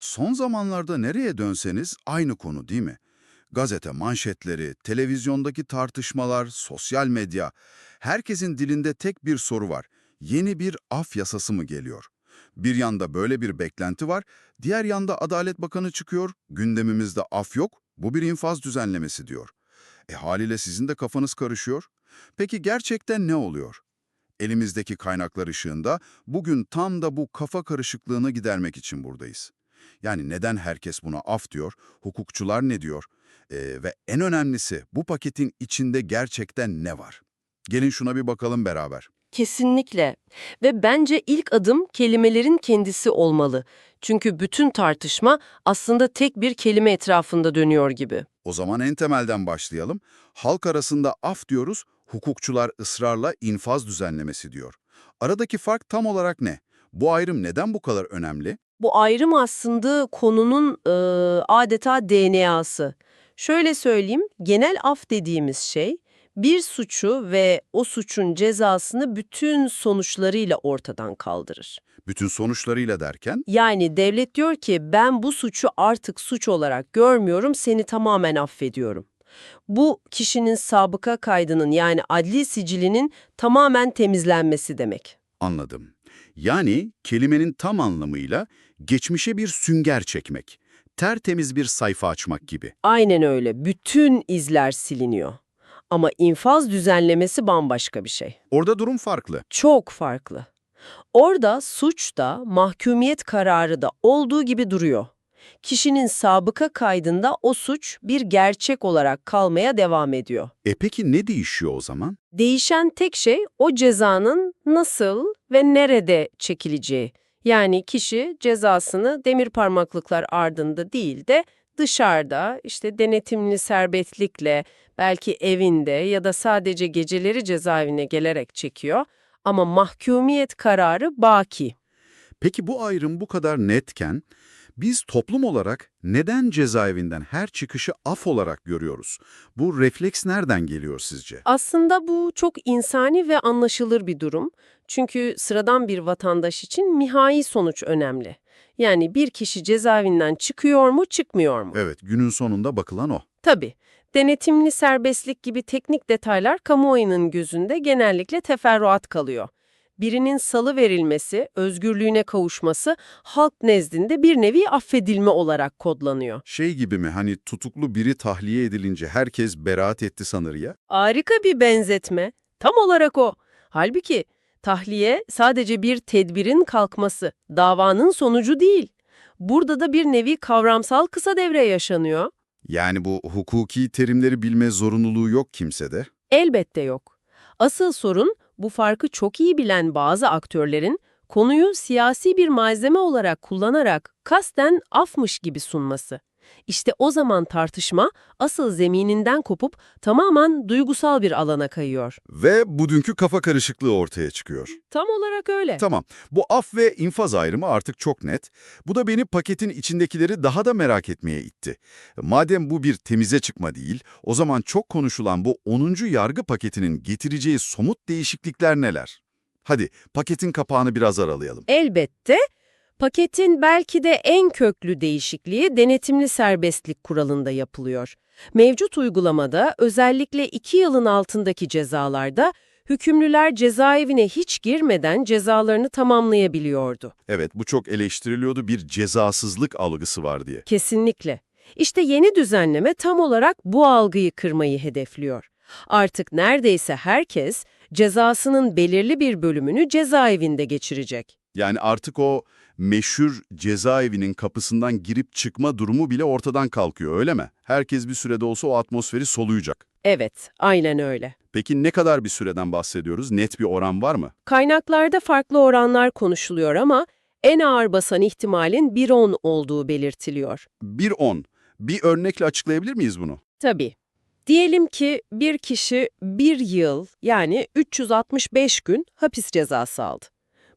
Son zamanlarda nereye dönseniz aynı konu değil mi? Gazete manşetleri, televizyondaki tartışmalar, sosyal medya. Herkesin dilinde tek bir soru var. Yeni bir af yasası mı geliyor? Bir yanda böyle bir beklenti var, diğer yanda Adalet Bakanı çıkıyor, gündemimizde af yok, bu bir infaz düzenlemesi diyor. E haliyle sizin de kafanız karışıyor. Peki gerçekten ne oluyor? Elimizdeki kaynaklar ışığında bugün tam da bu kafa karışıklığını gidermek için buradayız. Yani neden herkes buna af diyor, hukukçular ne diyor Ee, ve en önemlisi bu paketin içinde gerçekten ne var? Gelin şuna bir bakalım beraber. Kesinlikle. Ve bence ilk adım kelimelerin kendisi olmalı. Çünkü bütün tartışma aslında tek bir kelime etrafında dönüyor gibi. O zaman en temelden başlayalım. Halk arasında af diyoruz, hukukçular ısrarla infaz düzenlemesi diyor. Aradaki fark tam olarak ne? Bu ayrım neden bu kadar önemli? Bu ayrım aslında konunun e, adeta DNA'sı. Şöyle söyleyeyim, genel af dediğimiz şey bir suçu ve o suçun cezasını bütün sonuçlarıyla ortadan kaldırır. Bütün sonuçlarıyla derken, Yani devlet diyor ki ben bu suçu artık suç olarak görmüyorum, seni tamamen affediyorum. Bu kişinin sabıka kaydının yani adli sicilinin tamamen temizlenmesi demek. anladım. Yani kelimenin tam anlamıyla geçmişe bir sünger çekmek, tertemiz bir sayfa açmak gibi. Aynen öyle. Bütün izler siliniyor. Ama infaz düzenlemesi bambaşka bir şey. Orada durum farklı. Çok farklı. Orada suç da, mahkumiyet kararı da olduğu gibi duruyor. Kişinin sabıka kaydında o suç bir gerçek olarak kalmaya devam ediyor. E peki ne değişiyor o zaman? Değişen tek şey o cezanın nasıl ve nerede çekileceği. Yani kişi cezasını demir parmaklıklar ardında değil de dışarıda işte denetimli serbestlikle belki evinde ya da sadece geceleri cezaevine gelerek çekiyor ama mahkumiyet kararı baki. Peki bu ayrım bu kadar netken, biz toplum olarak neden cezaevinden her çıkışı af olarak görüyoruz? Bu refleks nereden geliyor sizce? Aslında bu çok insani ve anlaşılır bir durum. Çünkü sıradan bir vatandaş için nihai sonuç önemli. Yani bir kişi cezaevinden çıkıyor mu, çıkmıyor mu? Evet, günün sonunda bakılan o. Tabii. Denetimli serbestlik gibi teknik detaylar kamuoyunun gözünde genellikle teferruat kalıyor. Birinin salı verilmesi, özgürlüğüne kavuşması halk nezdinde bir nevi affedilme olarak kodlanıyor. Şey gibi mi hani tutuklu biri tahliye edilince herkes beraat etti sanır ya? Harika bir benzetme. Tam olarak o. Halbuki tahliye sadece bir tedbirin kalkması, davanın sonucu değil. Burada da bir nevi kavramsal kısa devre yaşanıyor. Yani bu hukuki terimleri bilme zorunluluğu yok kimsede. Elbette yok. Asıl sorun bu farkı çok iyi bilen bazı aktörlerin konuyu siyasi bir malzeme olarak kullanarak kasten afmış gibi sunması. İşte o zaman tartışma asıl zemininden kopup tamamen duygusal bir alana kayıyor. Ve bugünkü kafa karışıklığı ortaya çıkıyor. Tam olarak öyle. Tamam, bu af ve infaz ayrımı artık çok net. Bu da beni paketin içindekileri daha da merak etmeye itti. Madem bu bir temize çıkma değil, o zaman çok konuşulan bu 10. yargı paketinin getireceği somut değişiklikler neler? Hadi paketin kapağını biraz aralayalım. Elbette paketin belki de en köklü değişikliği denetimli serbestlik kuralında yapılıyor. Mevcut uygulamada özellikle 2 yılın altındaki cezalarda hükümlüler cezaevine hiç girmeden cezalarını tamamlayabiliyordu. Evet, bu çok eleştiriliyordu bir cezasızlık algısı var diye. Kesinlikle. İşte yeni düzenleme tam olarak bu algıyı kırmayı hedefliyor. Artık neredeyse herkes cezasının belirli bir bölümünü cezaevinde geçirecek. Yani artık o meşhur cezaevinin kapısından girip çıkma durumu bile ortadan kalkıyor öyle mi? Herkes bir sürede olsa o atmosferi soluyacak. Evet, aynen öyle. Peki ne kadar bir süreden bahsediyoruz? Net bir oran var mı? Kaynaklarda farklı oranlar konuşuluyor ama en ağır basan ihtimalin 1-10 olduğu belirtiliyor. 1-10. Bir örnekle açıklayabilir miyiz bunu? Tabii. Diyelim ki bir kişi bir yıl yani 365 gün hapis cezası aldı.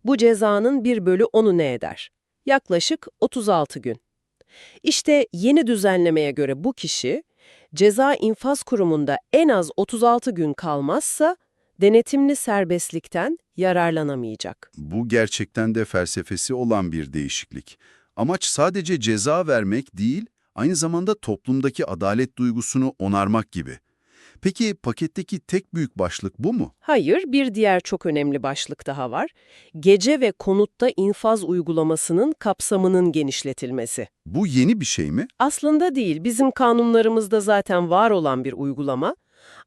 Bu cezanın 1 bölü 10'u ne eder? Yaklaşık 36 gün. İşte yeni düzenlemeye göre bu kişi ceza infaz kurumunda en az 36 gün kalmazsa denetimli serbestlikten yararlanamayacak. Bu gerçekten de felsefesi olan bir değişiklik. Amaç sadece ceza vermek değil, aynı zamanda toplumdaki adalet duygusunu onarmak gibi. Peki paketteki tek büyük başlık bu mu? Hayır, bir diğer çok önemli başlık daha var. Gece ve konutta infaz uygulamasının kapsamının genişletilmesi. Bu yeni bir şey mi? Aslında değil, bizim kanunlarımızda zaten var olan bir uygulama.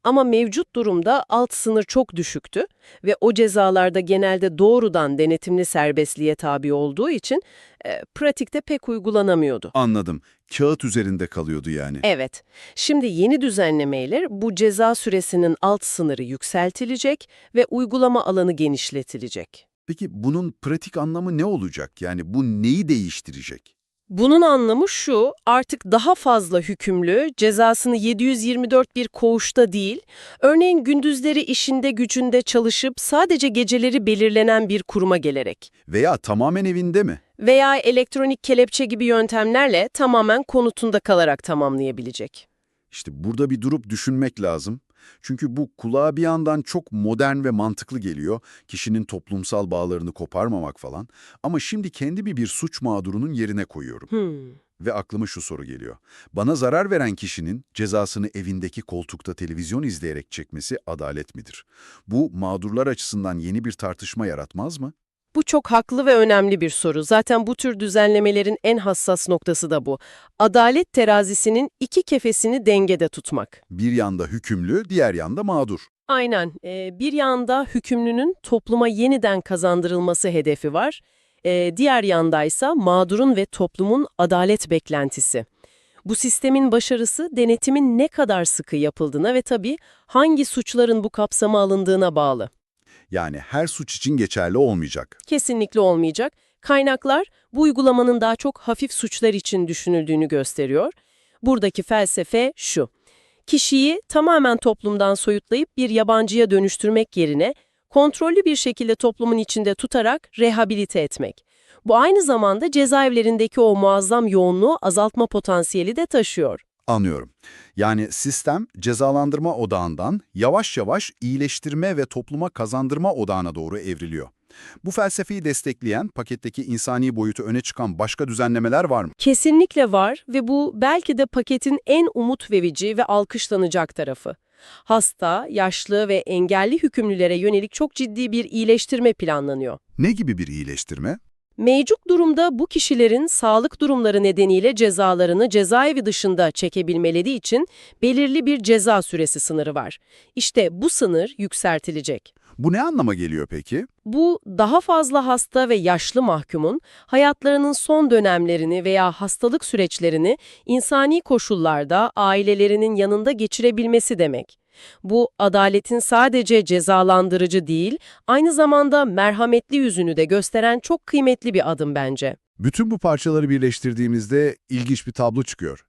Ama mevcut durumda alt sınır çok düşüktü ve o cezalarda genelde doğrudan denetimli serbestliğe tabi olduğu için e, pratikte pek uygulanamıyordu. Anladım. Kağıt üzerinde kalıyordu yani. Evet, şimdi yeni düzenlemeyle bu ceza süresinin alt sınırı yükseltilecek ve uygulama alanı genişletilecek. Peki bunun pratik anlamı ne olacak? Yani bu neyi değiştirecek? Bunun anlamı şu, artık daha fazla hükümlü, cezasını 724 bir koğuşta değil, örneğin gündüzleri işinde gücünde çalışıp sadece geceleri belirlenen bir kuruma gelerek Veya tamamen evinde mi? veya elektronik kelepçe gibi yöntemlerle tamamen konutunda kalarak tamamlayabilecek. İşte burada bir durup düşünmek lazım. Çünkü bu kulağa bir yandan çok modern ve mantıklı geliyor. Kişinin toplumsal bağlarını koparmamak falan. Ama şimdi kendimi bir suç mağdurunun yerine koyuyorum. Hmm. Ve aklıma şu soru geliyor. Bana zarar veren kişinin cezasını evindeki koltukta televizyon izleyerek çekmesi adalet midir? Bu mağdurlar açısından yeni bir tartışma yaratmaz mı? Bu çok haklı ve önemli bir soru. Zaten bu tür düzenlemelerin en hassas noktası da bu. Adalet terazisinin iki kefesini dengede tutmak. Bir yanda hükümlü, diğer yanda mağdur. Aynen. Ee, bir yanda hükümlünün topluma yeniden kazandırılması hedefi var. Ee, diğer yandaysa mağdurun ve toplumun adalet beklentisi. Bu sistemin başarısı denetimin ne kadar sıkı yapıldığına ve tabii hangi suçların bu kapsama alındığına bağlı. Yani her suç için geçerli olmayacak. Kesinlikle olmayacak. Kaynaklar bu uygulamanın daha çok hafif suçlar için düşünüldüğünü gösteriyor. Buradaki felsefe şu. Kişiyi tamamen toplumdan soyutlayıp bir yabancıya dönüştürmek yerine kontrollü bir şekilde toplumun içinde tutarak rehabilite etmek. Bu aynı zamanda cezaevlerindeki o muazzam yoğunluğu azaltma potansiyeli de taşıyor. Anlıyorum. Yani sistem cezalandırma odağından yavaş yavaş iyileştirme ve topluma kazandırma odağına doğru evriliyor. Bu felsefeyi destekleyen, paketteki insani boyutu öne çıkan başka düzenlemeler var mı? Kesinlikle var ve bu belki de paketin en umut verici ve alkışlanacak tarafı. Hasta, yaşlı ve engelli hükümlülere yönelik çok ciddi bir iyileştirme planlanıyor. Ne gibi bir iyileştirme? Mevcut durumda bu kişilerin sağlık durumları nedeniyle cezalarını cezaevi dışında çekebilmeleri için belirli bir ceza süresi sınırı var. İşte bu sınır yükseltilecek. Bu ne anlama geliyor peki? Bu daha fazla hasta ve yaşlı mahkumun hayatlarının son dönemlerini veya hastalık süreçlerini insani koşullarda ailelerinin yanında geçirebilmesi demek. Bu adaletin sadece cezalandırıcı değil, aynı zamanda merhametli yüzünü de gösteren çok kıymetli bir adım bence. Bütün bu parçaları birleştirdiğimizde ilginç bir tablo çıkıyor.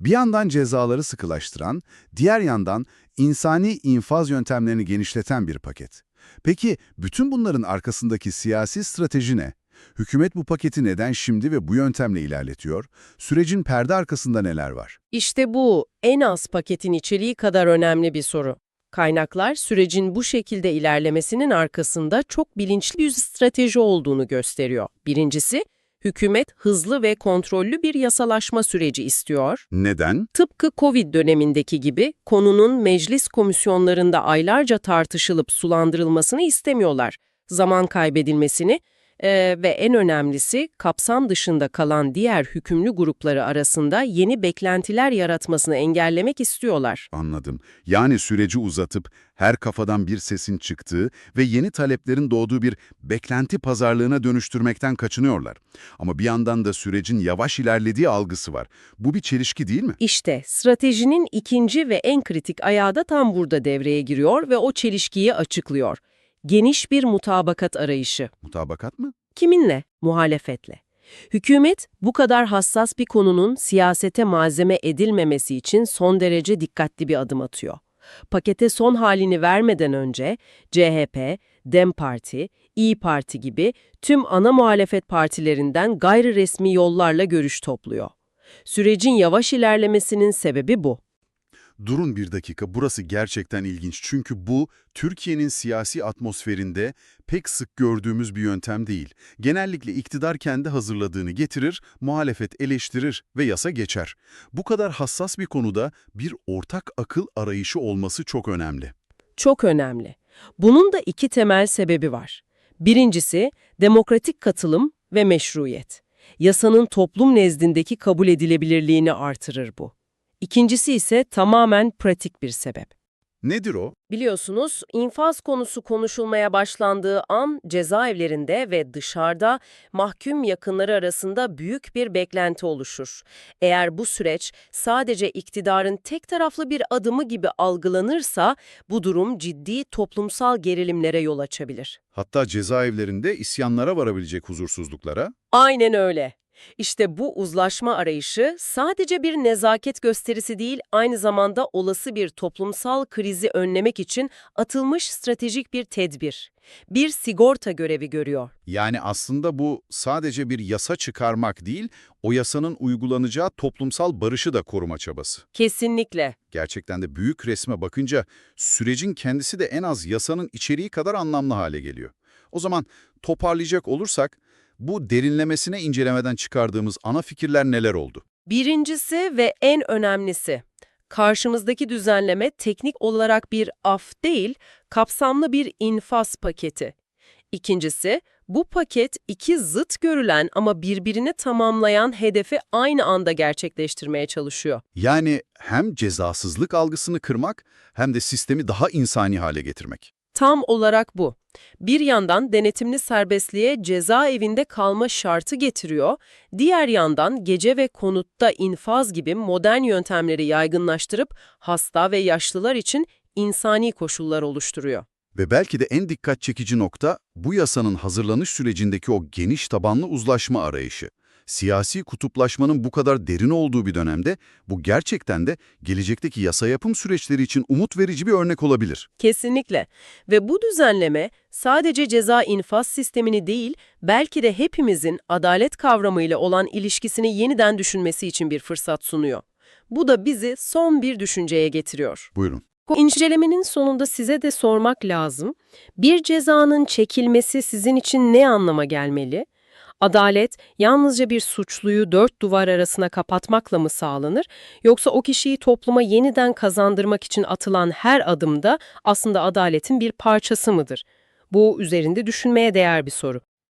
Bir yandan cezaları sıkılaştıran, diğer yandan insani infaz yöntemlerini genişleten bir paket. Peki bütün bunların arkasındaki siyasi strateji ne? Hükümet bu paketi neden şimdi ve bu yöntemle ilerletiyor? Sürecin perde arkasında neler var? İşte bu en az paketin içeriği kadar önemli bir soru. Kaynaklar sürecin bu şekilde ilerlemesinin arkasında çok bilinçli bir strateji olduğunu gösteriyor. Birincisi, hükümet hızlı ve kontrollü bir yasalaşma süreci istiyor. Neden? Tıpkı Covid dönemindeki gibi konunun meclis komisyonlarında aylarca tartışılıp sulandırılmasını istemiyorlar. Zaman kaybedilmesini ee, ve en önemlisi kapsam dışında kalan diğer hükümlü grupları arasında yeni beklentiler yaratmasını engellemek istiyorlar. Anladım. Yani süreci uzatıp her kafadan bir sesin çıktığı ve yeni taleplerin doğduğu bir beklenti pazarlığına dönüştürmekten kaçınıyorlar. Ama bir yandan da sürecin yavaş ilerlediği algısı var. Bu bir çelişki değil mi? İşte stratejinin ikinci ve en kritik ayağı da tam burada devreye giriyor ve o çelişkiyi açıklıyor. Geniş bir mutabakat arayışı. Mutabakat mı? Kiminle? Muhalefetle. Hükümet bu kadar hassas bir konunun siyasete malzeme edilmemesi için son derece dikkatli bir adım atıyor. Pakete son halini vermeden önce CHP, DEM Parti, İyi Parti gibi tüm ana muhalefet partilerinden gayri resmi yollarla görüş topluyor. Sürecin yavaş ilerlemesinin sebebi bu. Durun bir dakika, burası gerçekten ilginç. Çünkü bu, Türkiye'nin siyasi atmosferinde pek sık gördüğümüz bir yöntem değil. Genellikle iktidar kendi hazırladığını getirir, muhalefet eleştirir ve yasa geçer. Bu kadar hassas bir konuda bir ortak akıl arayışı olması çok önemli. Çok önemli. Bunun da iki temel sebebi var. Birincisi, demokratik katılım ve meşruiyet. Yasanın toplum nezdindeki kabul edilebilirliğini artırır bu. İkincisi ise tamamen pratik bir sebep. Nedir o? Biliyorsunuz, infaz konusu konuşulmaya başlandığı an cezaevlerinde ve dışarıda mahkum yakınları arasında büyük bir beklenti oluşur. Eğer bu süreç sadece iktidarın tek taraflı bir adımı gibi algılanırsa bu durum ciddi toplumsal gerilimlere yol açabilir. Hatta cezaevlerinde isyanlara varabilecek huzursuzluklara. Aynen öyle. İşte bu uzlaşma arayışı sadece bir nezaket gösterisi değil, aynı zamanda olası bir toplumsal krizi önlemek için atılmış stratejik bir tedbir. Bir sigorta görevi görüyor. Yani aslında bu sadece bir yasa çıkarmak değil, o yasanın uygulanacağı toplumsal barışı da koruma çabası. Kesinlikle. Gerçekten de büyük resme bakınca sürecin kendisi de en az yasanın içeriği kadar anlamlı hale geliyor. O zaman toparlayacak olursak, bu derinlemesine incelemeden çıkardığımız ana fikirler neler oldu? Birincisi ve en önemlisi, karşımızdaki düzenleme teknik olarak bir af değil, kapsamlı bir infaz paketi. İkincisi, bu paket iki zıt görülen ama birbirini tamamlayan hedefi aynı anda gerçekleştirmeye çalışıyor. Yani hem cezasızlık algısını kırmak hem de sistemi daha insani hale getirmek. Tam olarak bu. Bir yandan denetimli serbestliğe cezaevinde kalma şartı getiriyor, diğer yandan gece ve konutta infaz gibi modern yöntemleri yaygınlaştırıp hasta ve yaşlılar için insani koşullar oluşturuyor. Ve belki de en dikkat çekici nokta bu yasanın hazırlanış sürecindeki o geniş tabanlı uzlaşma arayışı. Siyasi kutuplaşmanın bu kadar derin olduğu bir dönemde bu gerçekten de gelecekteki yasa yapım süreçleri için umut verici bir örnek olabilir. Kesinlikle. Ve bu düzenleme sadece ceza infaz sistemini değil, belki de hepimizin adalet kavramıyla olan ilişkisini yeniden düşünmesi için bir fırsat sunuyor. Bu da bizi son bir düşünceye getiriyor. Buyurun. Bu incelemenin sonunda size de sormak lazım. Bir cezanın çekilmesi sizin için ne anlama gelmeli? Adalet yalnızca bir suçluyu dört duvar arasına kapatmakla mı sağlanır, yoksa o kişiyi topluma yeniden kazandırmak için atılan her adımda aslında adaletin bir parçası mıdır? Bu üzerinde düşünmeye değer bir soru.